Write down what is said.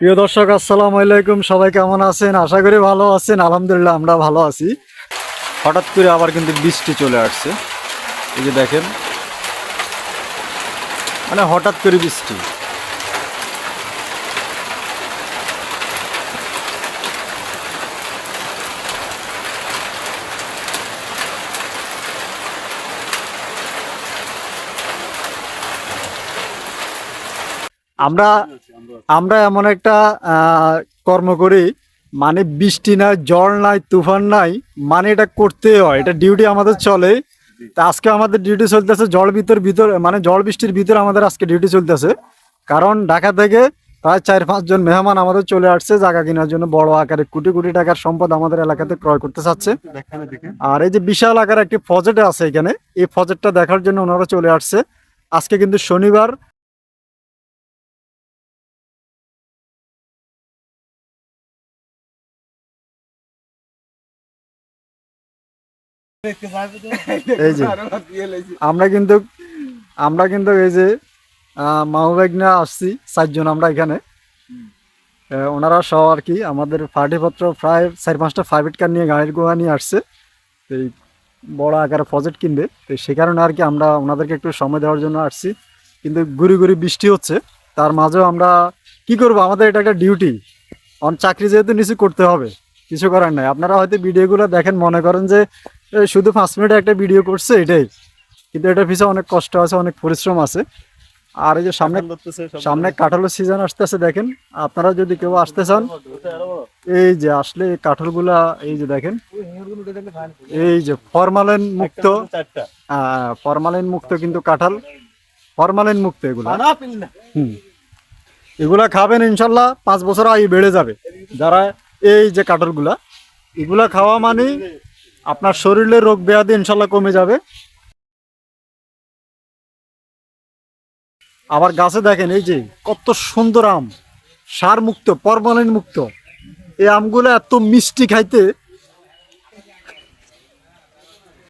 প্রিয় দর্শক, আসসালাম আলাইকুম। সবাই কেমন আছেন? আশা করি ভালো আছেন। আলহামদুলিল্লাহ, আমরা ভালো আছি। হঠাৎ করে আবার কিন্তু বৃষ্টি চলে আসছে। এই যে দেখেন মানে হঠাৎ করে বৃষ্টি। আমরা আমরা এমন একটা কর্ম করি মানে বৃষ্টি নাই ঝড় নাই তুফান নাই মানে এটা করতে হয় এটা ডিউটি আমাদের চলে। তা আজকে আমাদের ডিউটি চলতেছে জল ভিতর ভিতর মানে জল বৃষ্টির ভিতরে আমাদের আজকে ডিউটি চলতেছে। কারণ ঢাকা থেকে প্রায় চার পাঁচজন মেহমান আমাদের চলে আসছে জায়গা কেনার জন্য বড় আকারে কোটি কোটি টাকার সম্পদ আমাদের এলাকাতে ক্রয় করতে চাচ্ছে। আর এই যে বিশাল আকার একটি প্রজেক্ট আছে এখানে এই প্রজেক্টটা দেখার জন্য ওনারা চলে আসছে। আজকে কিন্তু শনিবার এই যে, আমরা কিন্তু আমরা কিন্তু এই যে মাহবাগনা আসছি চারজন আমরা এখানে। ওনারা সহ আর কি, আমাদের পার্টিপত্র প্রায় চার পাঁচটা প্রাইভেট কার নিয়ে গাড়ির গোয়া নিয়ে আসছে। এই বড় আকারে প্রজেক্ট কিনবে। তো সে কারণে আর কি আমরা ওনাদেরকে একটু সময় দেওয়ার জন্য আসছি। কিন্তু গুড়ি গুড়ি বৃষ্টি হচ্ছে। তার মাঝেও আমরা কি করব? আমাদের এটা একটা ডিউটি অন চাকরি যেহেতু নিচু করতে হবে। কিছু করার নাই। আপনারা হয়তো ভিডিওগুলো দেখেন মনে করেন যে শুধু পাঁচ মিনিটে একটা ভিডিও করছে এটাই। কিন্তু এটার পিছনে অনেক কষ্ট আছে অনেক পরিশ্রম আছে। আর এই যে সামনে সামনে কাঁঠালের সিজন আসতে আসতেছে দেখেন। আপনারা যদি কেউ আসতে চান এই যে আসলে এই কাঁঠালগুলা এই যে দেখেন এই যে ফরমালিন মুক্ত ফরমালিন মুক্ত কিন্তু কাঁঠাল। ফরমালিন মুক্ত এগুলা। হুম। এগুলা খাবেন ইনশাল্লাহ পাঁচ বছর আয়ু বেড়ে যাবে। যারা এই যে কাঁঠালগুলা, এগুলা খাওয়া মানে আপনার শরীরে রোগ ব্যাধি ইনশাল্লাহ কমে যাবে। আবার গাছে দেখেন এই যে কত সুন্দর আম সার মুক্ত পরমালিন মুক্ত এই আমগুলো এত মিষ্টি খাইতে